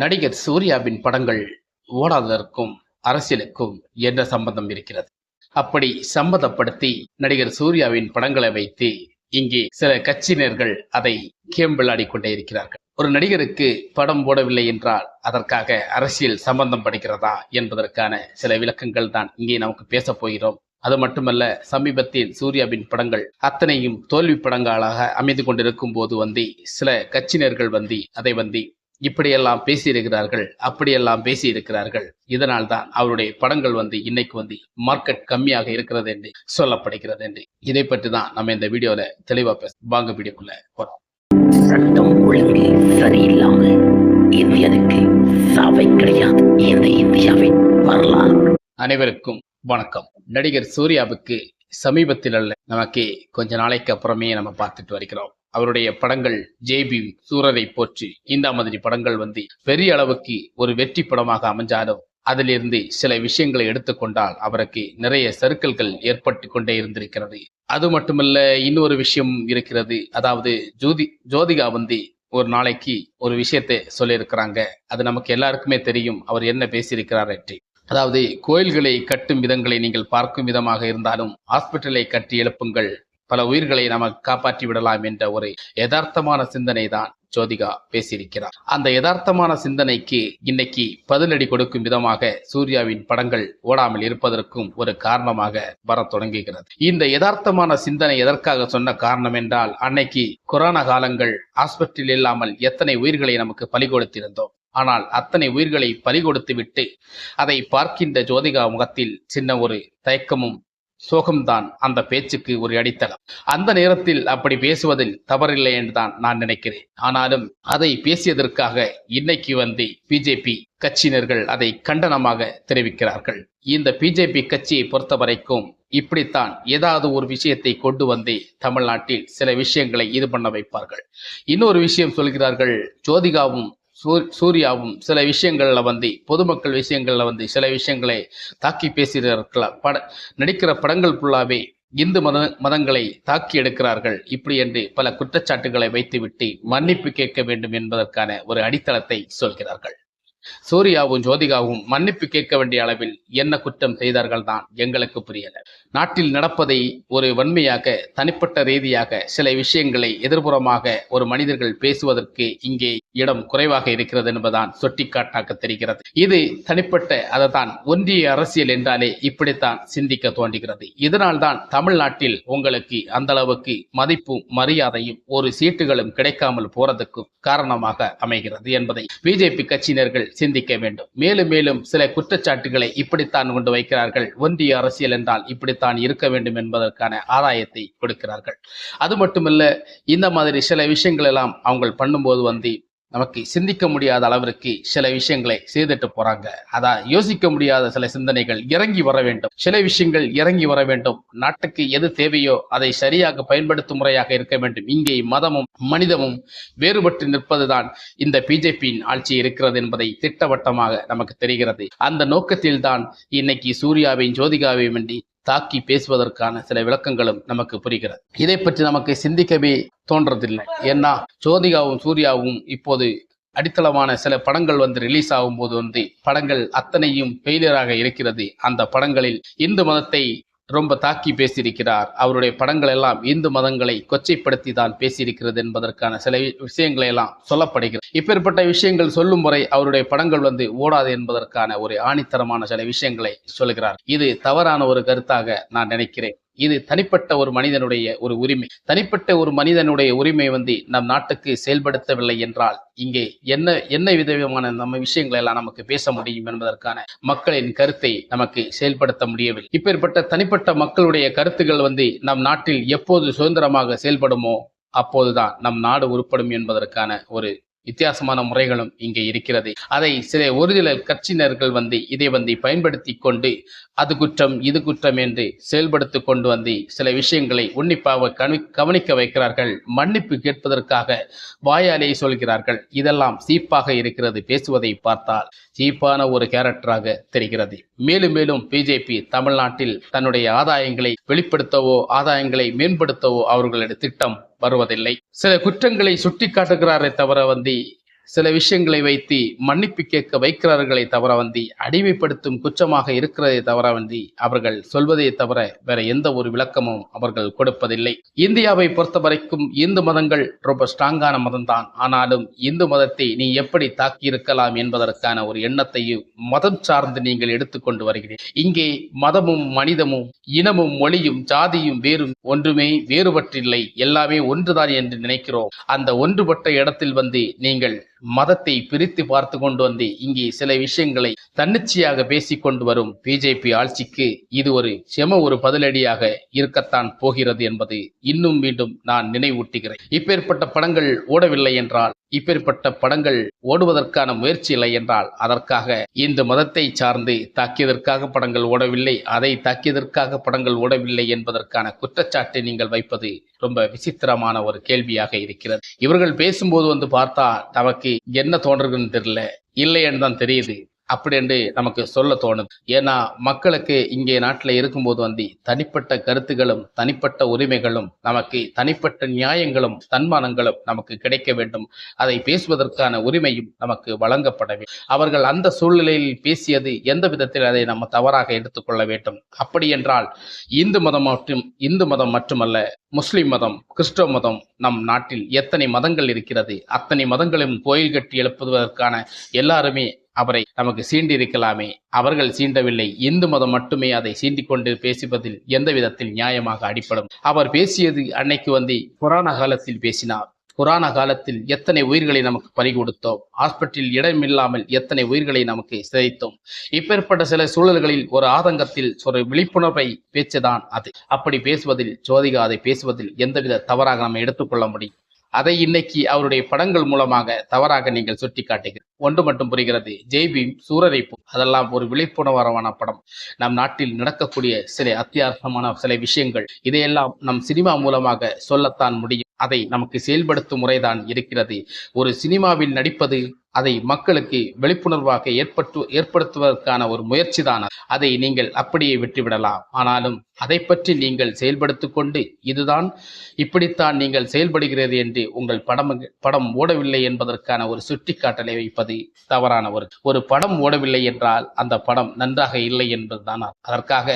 நடிகர் சூர்யாவின் படங்கள் ஓடாததற்கும் அரசியலுக்கும் என்ன சம்பந்தம் இருக்கிறது? அப்படி சம்மதப்படுத்தி நடிகர் சூர்யாவின் படங்களை வைத்து இங்கே சில கட்சியினர்கள் அதை கேம்பிளாடி கொண்டே இருக்கிறார்கள். ஒரு நடிகருக்கு படம் போடவில்லை என்றால் அதற்காக அரசியல் சம்பந்தம் படுகிறதா என்பதற்கான சில விளக்கங்கள் தான் இங்கே நமக்கு பேசப் போகிறோம். அது மட்டுமல்ல சமீபத்தில் சூர்யாவின் படங்கள் அத்தனையும் தோல்வி படங்களாக அமைந்து கொண்டிருக்கும் போது வந்து சில கட்சியினர்கள் வந்து அதை வந்து இப்படியெல்லாம் பேசியிருக்கிறார்கள் அப்படியெல்லாம் பேசியிருக்கிறார்கள். இதனால் தான் அவருடைய படங்கள் வந்து இன்னைக்கு வந்து மார்க்கெட் கம்மியாக இருக்கிறது என்று சொல்லப்படுகிறது என்று. இதை பற்றி தான் நம்ம இந்த வீடியோல தெளிவா பேச வாங்க வீடியோக்குள்ள போறோம் சட்டம் ஒழுங்கு சரியில்லாம இந்தியனுக்கு சாவை கிடையாது. இந்த இந்தியாவின் வரலாறு. அனைவருக்கும் வணக்கம். நடிகர் சூர்யாவுக்கு சமீபத்தில் அல்ல நமக்கு கொஞ்ச நாளைக்கு அப்புறமே நம்ம பார்த்துட்டு வருகிறோம். அவருடைய படங்கள் ஜேபி சூரரை போற்றி இந்த மாதிரி படங்கள் வந்து பெரிய அளவுக்கு ஒரு வெற்றி படமாக அமைஞ்சாலும் அதிலிருந்து சில விஷயங்களை எடுத்துக்கொண்டால் அவருக்கு நிறைய சறுக்கல்கள் ஏற்பட்டு கொண்டே இருந்திருக்கிறது. அது மட்டுமல்ல இன்னொரு விஷயம் இருக்கிறது. அதாவது ஜோதி ஜோதிகா வந்து ஒரு நாளைக்கு ஒரு விஷயத்தை சொல்லியிருக்கிறாங்க. அது நமக்கு எல்லாருக்குமே தெரியும். அவர் என்ன பேசியிருக்கிறார் என்று. அதாவது கோயில்களை கட்டும் விதங்களை நீங்கள் பார்க்கும் விதமாக இருந்தாலும் ஹாஸ்பிட்டலை கட்டி எழுப்புங்கள். பல உயிர்களை நமக்கு காப்பாற்றி விடலாம் என்ற ஒரு யதார்த்தமான சிந்தனை தான் ஜோதிகா பேசியிருக்கிறார். அந்த யதார்த்தமான சிந்தனைக்கு இன்னைக்கு பதிலடி கொடுக்கும் விதமாக சூர்யாவின் படங்கள் ஓடாமல் இருப்பதற்கும் ஒரு காரணமாக வர தொடங்குகிறது. இந்த யதார்த்தமான சிந்தனை எதற்காக சொன்ன காரணம் என்றால் அன்னைக்கு கொரோனா காலங்கள் ஹாஸ்பிட்டல் இல்லாமல் எத்தனை உயிர்களை நமக்கு பலி கொடுத்திருந்தோம் ஆனால் அத்தனை உயிர்களை பலி கொடுத்து விட்டு அதை பார்க்கின்ற ஜோதிகா முகத்தில் சின்ன ஒரு தயக்கமும் சோகம்தான் அந்த பேச்சுக்கு ஒரு அடித்தளம். அந்த நேரத்தில் அப்படி பேசுவதில் தவறில்லை என்றுதான் நான் நினைக்கிறேன். ஆனாலும் அதை பேசியதற்காக இன்னைக்கு வந்து பிஜேபி கட்சியினர்கள் அதை கண்டனமாக தெரிவிக்கிறார்கள். இந்த பிஜேபி கட்சியை பொறுத்த வரைக்கும் இப்படித்தான் ஏதாவது ஒரு விஷயத்தை கொண்டு வந்து தமிழ்நாட்டில் சில விஷயங்களை இது பண்ண வைப்பார்கள். இன்னொரு விஷயம் சொல்கிறார்கள். ஜோதிகாவும் சூர்யாவும் சில விஷயங்களில் வந்து பொதுமக்கள் விஷயங்கள்ல வந்து சில விஷயங்களை தாக்கி பேசுகிறார்கள் பட நடிக்கிற படங்கள் ஃபுல்லாவே இந்து மத மதங்களை தாக்கி எடுக்கிறார்கள். இப்படி என்று பல குற்றச்சாட்டுகளை வைத்துவிட்டு மன்னிப்பு கேட்க வேண்டும் என்பதற்கான ஒரு அடித்தளத்தை சொல்கிறார்கள். சூர்யாவும் ஜோதிகாவும் மன்னிப்பு கேட்க வேண்டிய அளவில் என்ன குற்றம் செய்தார்கள் தான் எங்களுக்கு புரியல. நாட்டில் நடப்பதை ஒரு வன்மையாக தனிப்பட்ட ரீதியாக சில விஷயங்களை எதிர்புறமாக ஒரு மனிதர்கள் பேசுவதற்கு இங்கே இடம் குறைவாக இருக்கிறது என்பதுதான் சுட்டிக்காட்டாக தெரிகிறது. இது தனிப்பட்ட அதைத்தான் ஒன்றிய அரசியல் என்றாலே இப்படித்தான் சிந்திக்க தோன்றுகிறது. இதனால் தான் தமிழ்நாட்டில் உங்களுக்கு அந்த அளவுக்கு மதிப்பும் மரியாதையும் ஒரு சீட்டுகளும் கிடைக்காமல் போறதுக்கும் காரணமாக அமைகிறது என்பதை பிஜேபி கட்சியினர்கள் சிந்திக்க வேண்டும். மேலும் மேலும் சில குற்றச்சாட்டுகளை இப்படித்தான் கொண்டு வைக்கிறார்கள். ஒன்றிய அரசியல் என்றால் இப்படி தான் இருக்க வேண்டும் என்பதற்கான ஆதாயத்தை கொடுக்கிறார்கள். அது மட்டுமல்ல இந்த மாதிரி சில விஷயங்கள் எல்லாம் அவங்க பண்ணும்போது வந்து நமக்கு சிந்திக்க முடியாத அளவிற்கு சில விஷயங்களை செய்துட்டு போறாங்க. அதான் யோசிக்க முடியாத சில சிந்தனைகள் இறங்கி வர வேண்டும். சில விஷயங்கள் இறங்கி வர வேண்டும். நாட்டுக்கு எது தேவையோ அதை சரியாக பயன்படுத்தும் முறையாக இருக்க வேண்டும். இங்கே மதமும் மனிதமும் வேறுபட்டு நிற்பதுதான் இந்த பிஜேபியின் ஆட்சி இருக்கிறது என்பதை திட்டவட்டமாக நமக்கு தெரிகிறது. அந்த நோக்கத்தில் தான் இன்னைக்கு சூர்யாவையும் ஜோதிகாவையும் வேண்டி தாக்கி பேசுவதற்கான சில விளக்கங்களும் நமக்கு புரிகிறது. இதை பற்றி நமக்கு சிந்திக்கவே தோன்றதில்லை. ஏன்னா ஜோதிகாவும் சூர்யாவும் இப்போது அடித்தளமான சில படங்கள் வந்து ரிலீஸ் ஆகும்போது வந்து படங்கள் அத்தனையும் ஃபெயிலியராக இருக்கிறது. அந்த படங்களில் இந்து மதத்தை ரொம்ப தாக்கி பேசியிருக்கிறார். அவருடைய படங்கள் எல்லாம் இந்து மதங்களை கொச்சைப்படுத்தி தான் பேசியிருக்கிறது என்பதற்கான சில விஷயங்களை எல்லாம் சொல்லப்படுகிறது. இப்பேற்பட்ட விஷயங்கள் சொல்லும் முறை அவருடைய படங்கள் வந்து ஓடாது என்பதற்கான ஒரு ஆணித்தரமான சில விஷயங்களை சொல்கிறார். இது தவறான ஒரு கருத்தாக நான் நினைக்கிறேன். இது தனிப்பட்ட ஒரு மனிதனுடைய ஒரு உரிமை. தனிப்பட்ட ஒரு மனிதனுடைய உரிமை வந்து நம் நாட்டுக்கு செயல்படுத்தவில்லை என்றால் இங்கே என்ன என்ன விதமான நம்ம விஷயங்களை எல்லாம் நமக்கு பேச முடியும் என்பதற்கான மக்களின் கருத்தை நமக்கு செயல்படுத்த முடியவில்லை. இப்பேற்பட்ட தனிப்பட்ட மக்களுடைய கருத்துக்கள் வந்து நம் நாட்டில் எப்போது சுதந்திரமாக செயல்படுமோ அப்போதுதான் நம் நாடு உருப்படும் என்பதற்கான ஒரு வித்தியாசமான முறைகளும் இங்கே இருக்கிறது. அதை சில ஒரு சில கட்சியினர்கள் வந்து இதை வந்து பயன்படுத்தி கொண்டு அது குற்றம் இது குற்றம் என்று செயல்படுத்தி கொண்டு வந்து சில விஷயங்களை உன்னிப்பாக கவனி கவனிக்க வைக்கிறார்கள். மன்னிப்பு கேட்பதற்காக வாயாலே சொல்கிறார்கள். இதெல்லாம் சீப்பாக இருக்கிறது. பேசுவதை பார்த்தால் சீப்பான ஒரு கேரக்டராக தெரிகிறது. மேலும் மேலும் பிஜேபி தமிழ்நாட்டில் தன்னுடைய ஆதாயங்களை வெளிப்படுத்தவோ ஆதாயங்களை மேம்படுத்தவோ அவர்களுடைய திட்டம் வருவதில்லை. சில குற்றங்களை சுட்டி காட்டுகிறாரே தவிர வந்து சில விஷயங்களை வைத்து மன்னிப்பு கேட்க வைக்கிறார்களே தவிர வந்து அடிமைப்படுத்தும் குற்றமாக இருக்கிறதே தவிர வந்து அவர்கள் சொல்வதை தவிர வேற எந்த ஒரு விளக்கமும் அவர்கள் கொடுப்பதில்லை. இந்தியாவை பொறுத்த வரைக்கும் இந்து மதங்கள் ரொம்ப ஸ்ட்ராங்கான மதம்தான். ஆனாலும் இந்து மதத்தை நீ எப்படி தாக்கி இருக்கலாம் என்பதற்கான ஒரு எண்ணத்தையும் மதம் சார்ந்து நீங்கள் எடுத்துக்கொண்டு வருகிறீர்கள் இங்கே மதமும் மனிதமும் இனமும் மொழியும் ஜாதியும் வேறும் ஒன்றுமே வேறுபட்டில்லை எல்லாமே ஒன்றுதான் என்று நினைக்கிறோம். அந்த ஒன்றுபட்ட இடத்தில் வந்து நீங்கள் மதத்தை பிரித்து பார்த்து கொண்டு வந்து இங்கே சில விஷயங்களை தன்னிச்சையாக பேசிக் கொண்டு வரும் பிஜேபி ஆட்சிக்கு இது ஒரு செம ஒரு பதிலடியாக இருக்கத்தான் போகிறது என்பது இன்னும் மீண்டும் நான் நினைவூட்டுகிறேன். இப்பேற்பட்ட படங்கள் ஓடவில்லை என்றால் இப்பேற்பட்ட படங்கள் ஓடுவதற்கான முயற்சி இல்லை என்றால் அதற்காக இந்த மதத்தை சார்ந்து தாக்கியதற்காக படங்கள் ஓடவில்லை அதை தாக்கியதற்காக படங்கள் ஓடவில்லை என்பதற்கான குற்றச்சாட்டை நீங்கள் வைப்பது ரொம்ப விசித்திரமான ஒரு கேள்வியாக இருக்கிறது. இவர்கள் பேசும்போது வந்து பார்த்தா நமக்கு என்ன தோன்றுதுன்னு தெரியல. இல்லைன்னு தான் தெரியுது. அப்படி என்று நமக்கு சொல்ல தோணுது. ஏன்னா மக்களுக்கு இங்கே நாட்டில் இருக்கும்போது வந்து தனிப்பட்ட கருத்துகளும் தனிப்பட்ட உரிமைகளும் நமக்கு தனிப்பட்ட நியாயங்களும் தன்மானங்களும் நமக்கு கிடைக்க வேண்டும். அதை பேசுவதற்கான உரிமையும் நமக்கு வழங்கப்பட வேண்டும். அவர்கள் அந்த சூழ்நிலையில் பேசியது எந்த விதத்தில் அதை நம்ம தவறாக எடுத்துக்கொள்ள வேண்டும்? அப்படி என்றால் இந்து மதம் மற்றும் இந்து மதம் மட்டுமல்ல முஸ்லிம் மதம் கிறிஸ்தவ மதம் நம் நாட்டில் எத்தனை மதங்கள் இருக்கிறது அத்தனை மதங்களும் கோயில் கட்டி எழுப்புவதற்கான எல்லாருமே அவரை நமக்கு சீண்டி இருக்கலாமே அவர்கள் சீண்டவில்லை. இந்து மதம் மட்டுமே அதை சீண்டிக் கொண்டு பேசுவதில் எந்த விதத்தில் நியாயமாக அடிப்படும். அவர் பேசியது அன்னைக்கு வந்து புராண காலத்தில் பேசினார். புராண காலத்தில் எத்தனை உயிர்களை நமக்கு பறி கொடுத்தோம். ஹாஸ்பிட்டலில் இடமில்லாமல் எத்தனை உயிர்களை நமக்கு சிதைத்தோம். இப்பேற்பட்ட சில சூழல்களில் ஒரு ஆதங்கத்தில் ஒரு விழிப்புணர்வை பேச்சுதான் அது. அப்படி பேசுவதில் ஜோதிகா அதை பேசுவதில் எந்தவித தவறாக நம்ம எடுத்துக்கொள்ள முடியும். அதை இன்னைக்கு அவருடைய படங்கள் மூலமாக தவறாக நீங்கள் சுட்டி காட்டுகிறீர்கள் ஒன்று மட்டும் புரிகிறது ஜெய்பீம் சூரரைப்பு அதெல்லாம் ஒரு விழிப்புணர்வான படம். நம் நாட்டில் நடக்கக்கூடிய சில அத்தியாவசியமான சில விஷயங்கள் இதையெல்லாம் நம் சினிமா மூலமாக சொல்லத்தான் முடியும். அதை நமக்கு செயல்படுத்தும் முறைதான் இருக்கிறது. ஒரு சினிமாவில் நடிப்பது அதை மக்களுக்கு விழிப்புணர்வாக ஏற்பட்டு ஏற்படுத்துவதற்கான ஒரு முயற்சி தான் அதை நீங்கள் அப்படியே விட்டுவிடலாம். ஆனாலும் அதை பற்றி நீங்கள் செயல்படுத்திக் கொண்டு இதுதான் இப்படித்தான் நீங்கள் செயல்படுகிறது என்று உங்கள் படம் படம் ஓடவில்லை என்பதற்கான ஒரு சுட்டிக்காட்டலை வைப்பது தவறான ஒரு ஒரு படம் ஓடவில்லை என்றால் அந்த படம் நன்றாக இல்லை என்பதுதான் அதற்காக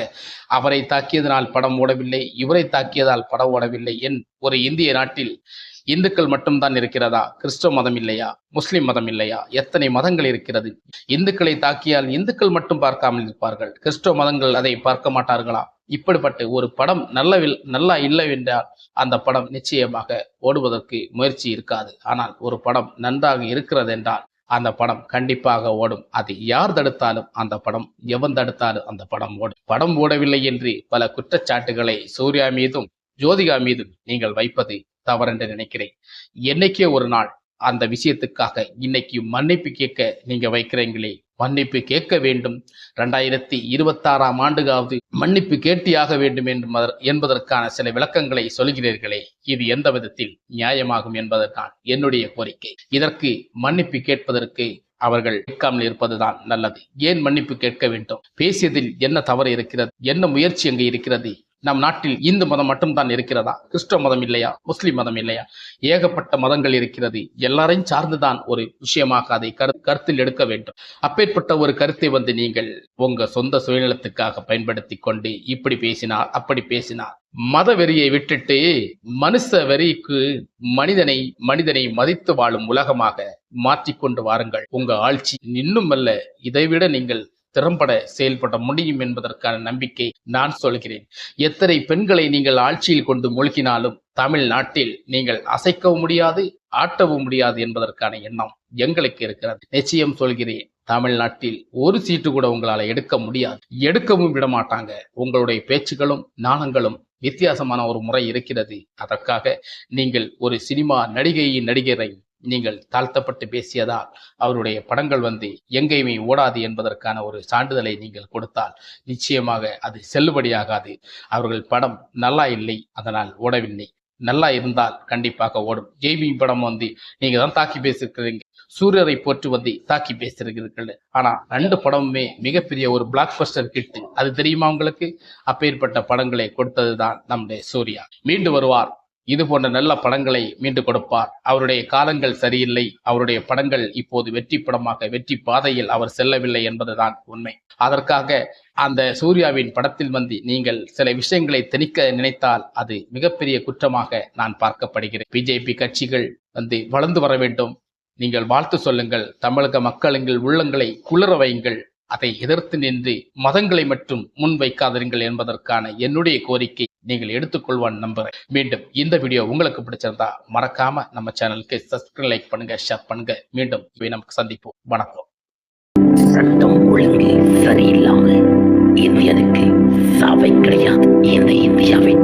அவரை தாக்கியதனால் படம் ஓடவில்லை இவரை தாக்கியதால் படம் ஓடவில்லை என் ஒரு இந்திய நாட்டில் இந்துக்கள் மட்டும்தான் இருக்கிறதா? கிறிஸ்தவ மதம் இல்லையா? முஸ்லிம் மதம் இல்லையா? எத்தனை மதங்கள் இருக்கிறது? இந்துக்களை தாக்கியால் இந்துக்கள் மட்டும் பார்க்காமல் இருப்பார்கள். கிறிஸ்தவ மதங்கள் அதை பார்க்க மாட்டார்களா? இப்படிப்பட்ட ஒரு படம் நல்லவில் நல்லா இல்லை என்றால் அந்த படம் நிச்சயமாக ஓடுவதற்கு முயற்சி இருக்காது. ஆனால் ஒரு படம் நன்றாக இருக்கிறது என்றால் அந்த படம் கண்டிப்பாக ஓடும். அது யார் தடுத்தாலும் அந்த படம் எவன் தடுத்தாலும் அந்த படம் ஓடும். படம் ஓடவில்லை என்று பல குற்றச்சாட்டுகளை சூர்யா மீதும் ஜோதிகா மீதும் நீங்கள் வைப்பது தவறென்று நினைக்கிறேன். என்னைக்கே ஒரு நாள் அந்த விஷயத்துக்காக இன்னைக்கு மன்னிப்பு கேட்க நீங்க வைக்கிறீங்களே? மன்னிப்பு கேட்க வேண்டும். ரெண்டாயிரத்தி இருபத்தாறாம் ஆண்டுகாவது மன்னிப்பு கேட்டியாக வேண்டும் என்று என்பதற்கான சில விளக்கங்களை சொல்கிறீர்களே. இது எந்த விதத்தில் நியாயமாகும் என்பதற்கான் என்னுடைய கோரிக்கை. இதற்கு மன்னிப்பு கேட்பதற்கு அவர்கள் கேட்காமல் இருப்பதுதான் நல்லது. ஏன் மன்னிப்பு கேட்க வேண்டும்? பேசியதில் என்ன தவறு இருக்கிறது? என்ன முயற்சி அங்கே இருக்கிறது? நம் நாட்டில் இந்து மதம் மட்டும்தான் இருக்கிறதா? கிறிஸ்தவ மதம் இல்லையா? முஸ்லிம் மதம் இல்லையா? ஏகப்பட்ட மதங்கள் இருக்கிறது. எல்லாரையும் சார்ந்துதான் ஒரு விஷயமாக அதை கரு கருத்தில் எடுக்க வேண்டும். அப்பேற்பட்ட ஒரு கருத்தை வந்து நீங்கள் உங்க சொந்த சுயநலத்துக்காக பயன்படுத்தி கொண்டு இப்படி பேசினார் அப்படி பேசினார். மத வெறியை விட்டுட்டு மனுஷ வெறிக்கு மனிதனை மனிதனை மதித்து வாழும் உலகமாக மாற்றிக்கொண்டு வாருங்கள். உங்க ஆட்சி இன்னும் அல்ல. இதைவிட நீங்கள் திறம்பட செயல்பட முடியும் என்பதற்கான நம்பிக்கை நான் சொல்கிறேன். எத்தனை பெண்களை நீங்கள் ஆட்சியில் கொண்டு மூழ்கினாலும் தமிழ்நாட்டில் நீங்கள் அசைக்கவும் முடியாது ஆட்டவும் முடியாது என்பதற்கான எண்ணம் எங்களுக்கு இருக்கிறது. நிச்சயம் சொல்கிறேன் தமிழ்நாட்டில் ஒரு சீட்டு கூட உங்களால எடுக்க முடியாது. எடுக்கவும் விட மாட்டாங்க. உங்களுடைய பேச்சுகளும் நாணங்களும் வித்தியாசமான ஒரு முறை இருக்கிறது. அதற்காக நீங்கள் ஒரு சினிமா நடிகையின் நடிகரை நீங்கள் தாழ்த்தப்பட்டு பேசியதால் அவருடைய படங்கள் வந்து எங்கேயுமே ஓடாது என்பதற்கான ஒரு சான்றிதழை நீங்கள் கொடுத்தால் நிச்சயமாக அது செல்லுபடியாகாது. அவர்கள் படம் நல்லா இல்லை அதனால் ஓடவில்லை. நல்லா இருந்தால் கண்டிப்பாக ஓடும். ஜெய்பி படம் வந்து நீங்க தான் தாக்கி பேசியிருக்கிறீங்க சூரியரை போற்று வந்து தாக்கி பேசியிருக்கிறீர்கள் ஆனா ரெண்டு படமுமே மிகப்பெரிய ஒரு பிளாக் பஸ்டர் கிட்டு அது தெரியுமா உங்களுக்கு? அப்பேற்பட்ட படங்களை கொடுத்ததுதான் நம்முடைய சூர்யா. மீண்டு வருவார். இது போன்ற நல்ல படங்களை மீண்டு கொடுப்பார். அவருடைய காலங்கள் சரியில்லை. அவருடைய படங்கள் இப்போது வெற்றி படமாக வெற்றி பாதையில் அவர் செல்லவில்லை என்பதுதான் உண்மை. அதற்காக அந்த சூர்யாவின் படத்தில் வந்து நீங்கள் சில விஷயங்களை திணிக்க நினைத்தால் அது மிகப்பெரிய குற்றமாக நான் பார்க்கப்படுகிறேன். பிஜேபி கட்சிகள் வந்து வளர்ந்து வர வேண்டும். நீங்கள் வாழ்த்து சொல்லுங்கள். தமிழக மக்களுங்கள் உள்ளங்களை குளிர வையுங்கள். அதை எதிர்த்து நின்று மதங்களை மட்டும் முன்வைக்காதிருங்கள் என்பதற்கான என்னுடைய கோரிக்கை. நீங்கள் எடுத்துக்கொள்வான் நம்புறேன். மீண்டும் இந்த வீடியோ உங்களுக்கு பிடிச்சிருந்தா மறக்காம நம்ம சேனலுக்கு சப்ஸ்கிரைப் லைக் பண்ணுங்க ஷேர் பண்ணுங்க. மீண்டும் நமக்கு சந்திப்போம். வணக்கம். சட்டம் ஒழுங்கு சரியில்லாமல் இந்தியனுக்கு சாவை கிடையாது. இந்த இந்தியாவின்